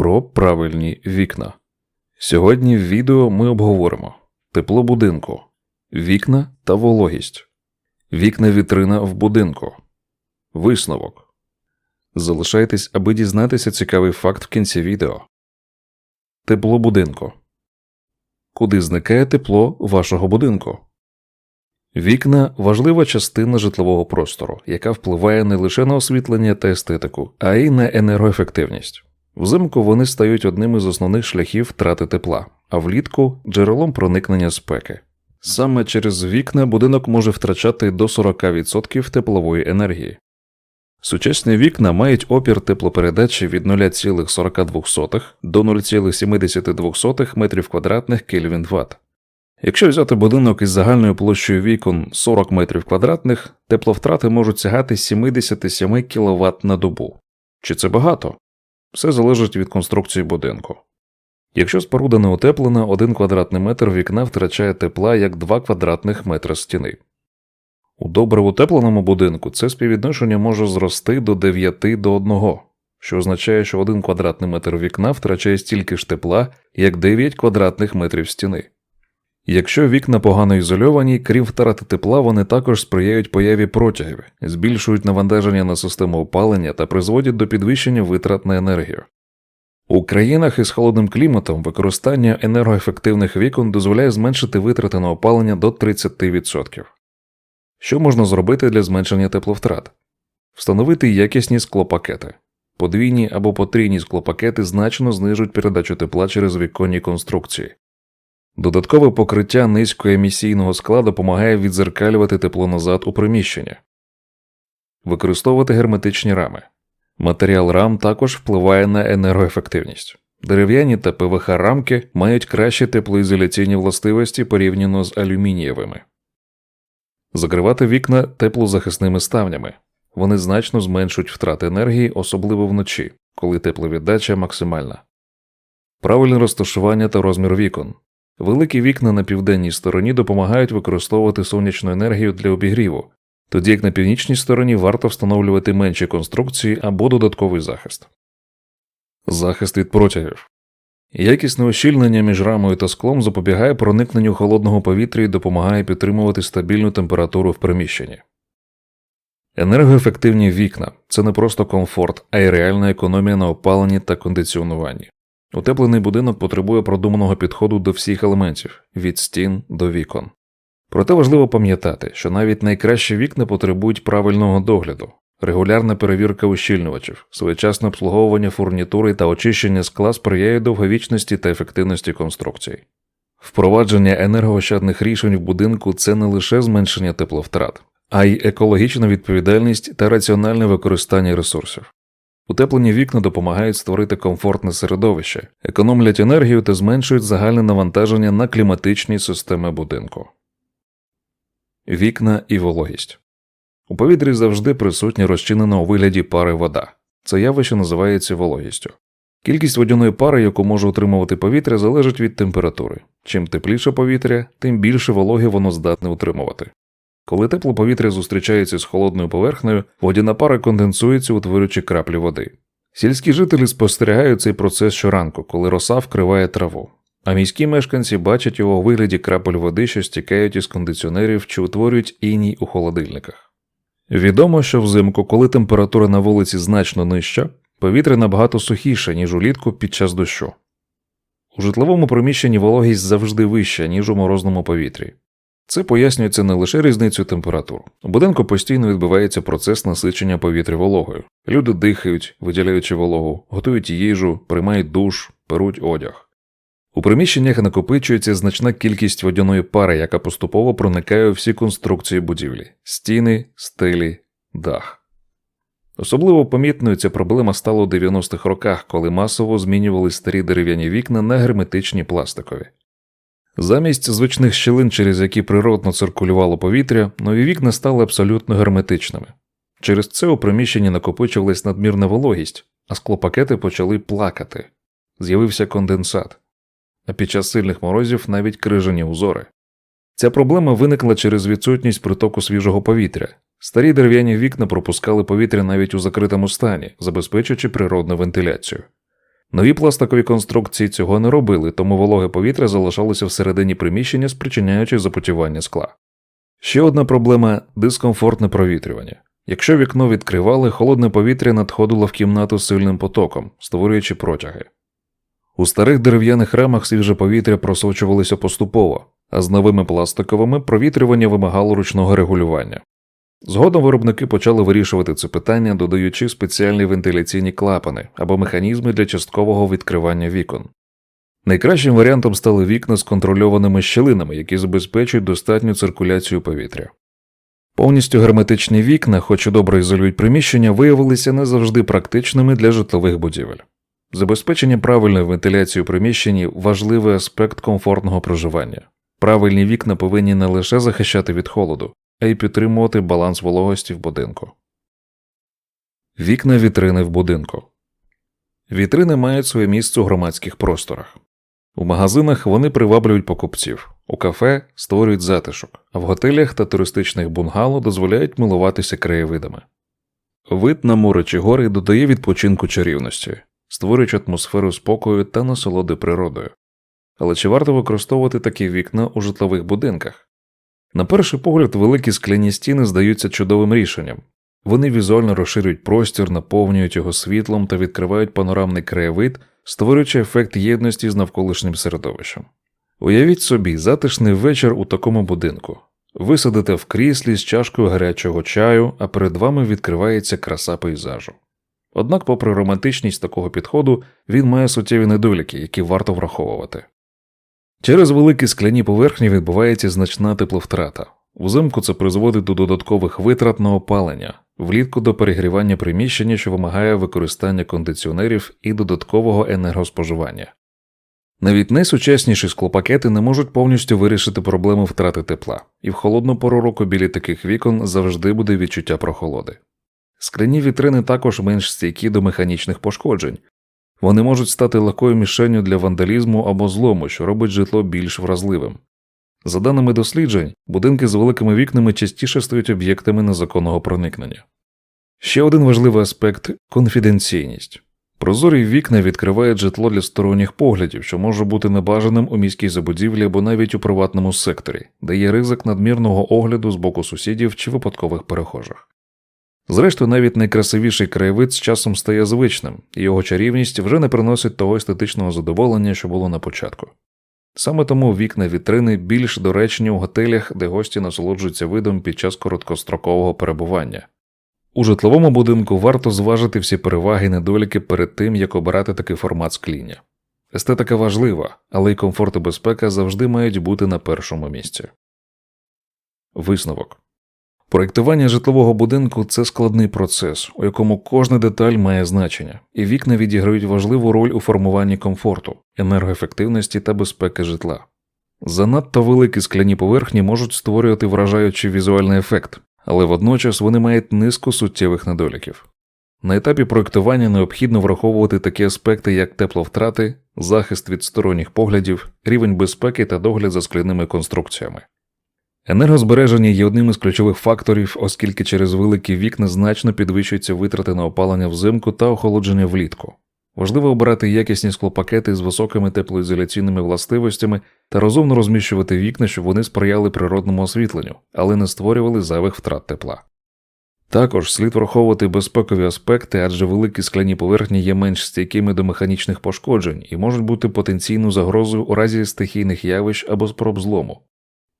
про правильні вікна. Сьогодні в відео ми обговоримо тепло будинку, вікна та вологість, вікна вітрина в будинку, висновок. Залишайтесь, аби дізнатися цікавий факт в кінці відео. Тепло будинку. Куди зникає тепло вашого будинку? Вікна важлива частина житлового простору, яка впливає не лише на освітлення та естетику, а й на енергоефективність. Взимку вони стають одним із основних шляхів втрати тепла, а влітку джерелом проникнення спеки. Саме через вікна будинок може втрачати до 40% теплової енергії. Сучасні вікна мають опір теплопередачі від 0,42 до 0,72 метрів квадратних кельвін Вт. Якщо взяти будинок із загальною площею вікон 40 метрів квадратних, тепловтрати можуть сягати 77 кВт на добу. Чи це багато? Все залежить від конструкції будинку. Якщо споруда не утеплена, один квадратний метр вікна втрачає тепла як 2 квадратних метри стіни. У добре утепленому будинку це співвідношення може зрости до 9 до 1, що означає, що 1 квадратний метр вікна втрачає стільки ж тепла, як 9 квадратних метрів стіни. Якщо вікна погано ізольовані, крім втрати тепла, вони також сприяють появі протягів, збільшують навантаження на систему опалення та призводять до підвищення витрат на енергію. У країнах із холодним кліматом використання енергоефективних вікон дозволяє зменшити витрати на опалення до 30%. Що можна зробити для зменшення тепловтрат? Встановити якісні склопакети. Подвійні або потрійні склопакети значно знижують передачу тепла через віконні конструкції. Додаткове покриття низькоемісійного скла допомагає відзеркалювати тепло назад у приміщення, використовувати герметичні рами. Матеріал рам також впливає на енергоефективність. Дерев'яні та ПВХ рамки мають кращі теплоізоляційні властивості порівняно з алюмінієвими. Закривати вікна теплозахисними ставнями. Вони значно зменшують втрати енергії, особливо вночі, коли тепловіддача максимальна. Правильне розташування та розмір вікон. Великі вікна на південній стороні допомагають використовувати сонячну енергію для обігріву, тоді як на північній стороні варто встановлювати менші конструкції або додатковий захист. Захист від протягів. Якісне ощільнення між рамою та склом запобігає проникненню холодного повітря і допомагає підтримувати стабільну температуру в приміщенні. Енергоефективні вікна це не просто комфорт, а й реальна економія на опаленні та кондиціонуванні. Утеплений будинок потребує продуманого підходу до всіх елементів від стін до вікон. Проте важливо пам'ятати, що навіть найкращі вікна потребують правильного догляду, регулярна перевірка ущільнювачів, своєчасне обслуговування фурнітури та очищення скла сприяють довговічності та ефективності конструкцій. Впровадження енергоощадних рішень в будинку це не лише зменшення тепловтрат, а й екологічна відповідальність та раціональне використання ресурсів. Утеплені вікна допомагають створити комфортне середовище, економлять енергію та зменшують загальне навантаження на кліматичні системи будинку. Вікна і вологість у повітрі завжди присутня розчинена у вигляді пари вода. Це явище називається вологістю. Кількість водяної пари, яку може утримувати повітря, залежить від температури. Чим тепліше повітря, тим більше вологи воно здатне утримувати. Коли тепле повітря зустрічається з холодною поверхнею, водяна пара конденсується, утворюючи краплі води. Сільські жителі спостерігають цей процес щоранку, коли роса вкриває траву. А міські мешканці бачать його у вигляді крапель води, що стікають із кондиціонерів чи утворюють іній у холодильниках. Відомо, що взимку, коли температура на вулиці значно нижча, повітря набагато сухіше, ніж улітку під час дощу. У житловому приміщенні вологість завжди вища, ніж у морозному повітрі. Це пояснюється не лише різницею температур. У будинку постійно відбувається процес насичення повітря вологою. Люди дихають, виділяючи вологу, готують їжу, приймають душ, перуть одяг. У приміщеннях накопичується значна кількість водяної пари, яка поступово проникає у всі конструкції будівлі стіни, стелі, дах. Особливо помітною ця проблема стала у 90-х роках, коли масово змінювали старі дерев'яні вікна на герметичні пластикові. Замість звичних щілин, через які природно циркулювало повітря, нові вікна стали абсолютно герметичними. Через це у приміщенні накопичувалась надмірна вологість, а склопакети почали плакати. З'явився конденсат, а під час сильних морозів навіть крижані узори. Ця проблема виникла через відсутність притоку свіжого повітря. Старі дерев'яні вікна пропускали повітря навіть у закритому стані, забезпечуючи природну вентиляцію. Нові пластикові конструкції цього не робили, тому вологе повітря залишалося всередині приміщення, спричиняючи запотівання скла. Ще одна проблема дискомфортне провітрювання. Якщо вікно відкривали, холодне повітря надходило в кімнату сильним потоком, створюючи протяги. У старих дерев'яних рамах свіже повітря просочувалося поступово, а з новими пластиковими провітрювання вимагало ручного регулювання. Згодом виробники почали вирішувати це питання, додаючи спеціальні вентиляційні клапани або механізми для часткового відкривання вікон. Найкращим варіантом стали вікна з контрольованими щілинами, які забезпечують достатню циркуляцію повітря. Повністю герметичні вікна, хоч і добре ізолюють приміщення, виявилися не завжди практичними для житлових будівель. Забезпечення правильної вентиляції у важливий аспект комфортного проживання. Правильні вікна повинні не лише захищати від холоду, а й підтримувати баланс вологості в будинку. Вікна вітрини в будинку. Вітрини мають своє місце у громадських просторах. У магазинах вони приваблюють покупців, у кафе створюють затишок, а в готелях та туристичних бунгало дозволяють милуватися краєвидами. Вид на море чи гори додає відпочинку чарівності, створюючи атмосферу спокою та насолоди природою. Але чи варто використовувати такі вікна у житлових будинках? На перший погляд, великі скляні стіни здаються чудовим рішенням. Вони візуально розширюють простір, наповнюють його світлом та відкривають панорамний краєвид, створюючи ефект єдності з навколишнім середовищем. Уявіть собі, затишний вечір у такому будинку. Ви сидите в кріслі з чашкою гарячого чаю, а перед вами відкривається краса пейзажу. Однак, попри романтичність такого підходу, він має суттєві недоліки, які варто враховувати. Через великі скляні поверхні відбувається значна тепловтрата. Взимку це призводить до додаткових витрат на опалення, влітку до перегрівання приміщення, що вимагає використання кондиціонерів і додаткового енергоспоживання. Навіть найсучасніші склопакети не можуть повністю вирішити проблему втрати тепла, і в холодну пору року біля таких вікон завжди буде відчуття прохолоди. Скляні вітрини також менш стійкі до механічних пошкоджень, вони можуть стати легкою мішенню для вандалізму або злому, що робить житло більш вразливим. За даними досліджень, будинки з великими вікнами частіше стають об'єктами незаконного проникнення. Ще один важливий аспект конфіденційність. Прозорі вікна відкривають житло для сторонніх поглядів, що може бути небажаним у міській забудівлі або навіть у приватному секторі, де є ризик надмірного огляду з боку сусідів чи випадкових перехожих. Зрештою, навіть найкрасивіший краєвид з часом стає звичним, і його чарівність вже не приносить того естетичного задоволення, що було на початку. Саме тому вікна вітрини більш доречні у готелях, де гості насолоджуються видом під час короткострокового перебування. У житловому будинку варто зважити всі переваги і недоліки перед тим, як обирати такий формат скління. Естетика важлива, але й комфорт і безпека завжди мають бути на першому місці. Висновок Проєктування житлового будинку це складний процес, у якому кожна деталь має значення, і вікна відіграють важливу роль у формуванні комфорту, енергоефективності та безпеки житла. Занадто великі скляні поверхні можуть створювати вражаючий візуальний ефект, але водночас вони мають низку суттєвих недоліків. На етапі проєктування необхідно враховувати такі аспекти, як тепловтрати, захист від сторонніх поглядів, рівень безпеки та догляд за скляними конструкціями. Енергозбереження є одним із ключових факторів, оскільки через великі вікна значно підвищуються витрати на опалення взимку та охолодження влітку. Важливо обирати якісні склопакети з високими теплоізоляційними властивостями та розумно розміщувати вікна, щоб вони сприяли природному освітленню, але не створювали зайвих втрат тепла. Також слід враховувати безпекові аспекти, адже великі скляні поверхні є менш стійкими до механічних пошкоджень і можуть бути потенційною загрозою у разі стихійних явищ або спроб злому.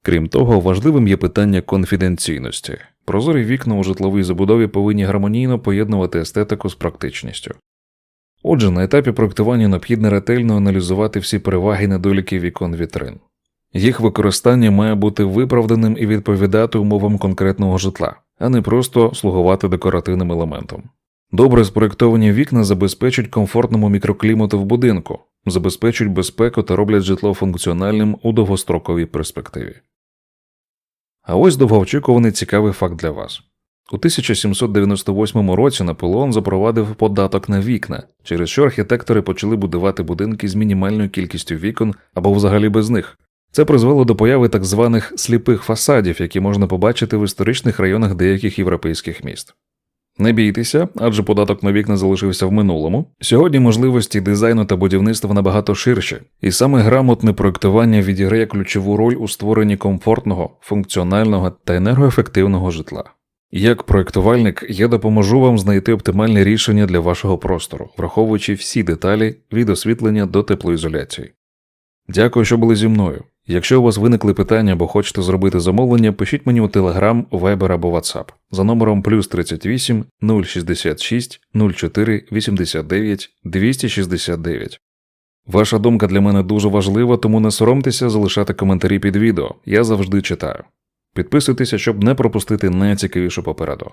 Крім того, важливим є питання конфіденційності. Прозорі вікна у житловій забудові повинні гармонійно поєднувати естетику з практичністю. Отже, на етапі проектування необхідно ретельно аналізувати всі переваги і недоліки вікон вітрин. Їх використання має бути виправданим і відповідати умовам конкретного житла, а не просто слугувати декоративним елементом. Добре спроєктовані вікна забезпечують комфортному мікроклімату в будинку, забезпечують безпеку та роблять житло функціональним у довгостроковій перспективі. А ось довгоочікуваний цікавий факт для вас. У 1798 році Наполеон запровадив податок на вікна, через що архітектори почали будувати будинки з мінімальною кількістю вікон або взагалі без них. Це призвело до появи так званих сліпих фасадів, які можна побачити в історичних районах деяких європейських міст. Не бійтеся, адже податок на вікна залишився в минулому. Сьогодні можливості дизайну та будівництва набагато ширші, і саме грамотне проектування відіграє ключову роль у створенні комфортного, функціонального та енергоефективного житла. Як проектувальник, я допоможу вам знайти оптимальне рішення для вашого простору, враховуючи всі деталі від освітлення до теплоізоляції. Дякую, що були зі мною. Якщо у вас виникли питання або хочете зробити замовлення, пишіть мені у Telegram, Viber або WhatsApp за номером плюс 38 066 04 89 269. Ваша думка для мене дуже важлива, тому не соромтеся залишати коментарі під відео. Я завжди читаю. Підписуйтеся, щоб не пропустити найцікавіше попереду.